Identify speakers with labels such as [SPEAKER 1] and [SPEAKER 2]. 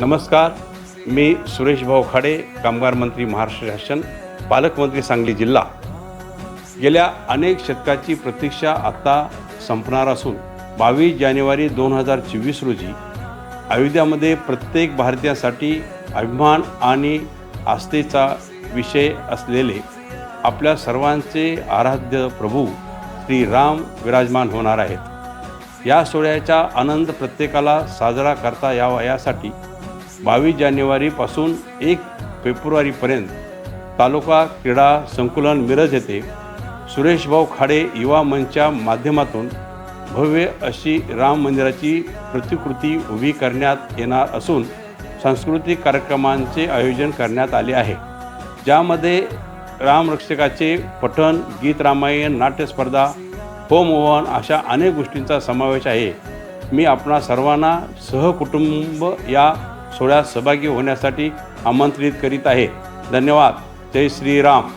[SPEAKER 1] नमस्कार मी सुरेश भाऊ खाडे कामगार मंत्री महाराष्ट्र शासन पालकमंत्री सांगली जिल्हा. गेल्या अनेक शतकाची प्रतीक्षा आता संपणार असून बावीस जानेवारी दोन हजार चोवीस रोजी अयोध्यामध्ये प्रत्येक भारतीयासाठी अभिमान आणि आस्थेचा विषय असलेले आपल्या सर्वांचे आराध्य प्रभू श्री राम विराजमान होणार आहेत. या सोहळ्याचा आनंद प्रत्येकाला साजरा करता यावा यासाठी बावीस जानेवारीपासून एक फेब्रुवारीपर्यंत तालुका क्रीडा संकुलन मिरज येथे सुरेशभाऊ खाडे युवा मंचच्या माध्यमातून भव्य अशी राम मंदिराची प्रतिकृती उभी करण्यात येणार असून सांस्कृतिक कार्यक्रमांचे आयोजन करण्यात आले आहे. ज्यामध्ये रामरक्षकाचे पठण गीत रामायण नाट्यस्पर्धा होमहवन अशा अनेक गोष्टींचा समावेश आहे. मी आपणा सर्वांना सहकुटुंब या सोहळ्यात सहभागी होण्यासाठी आमंत्रित करीत आहे. धन्यवाद. जय श्रीराम.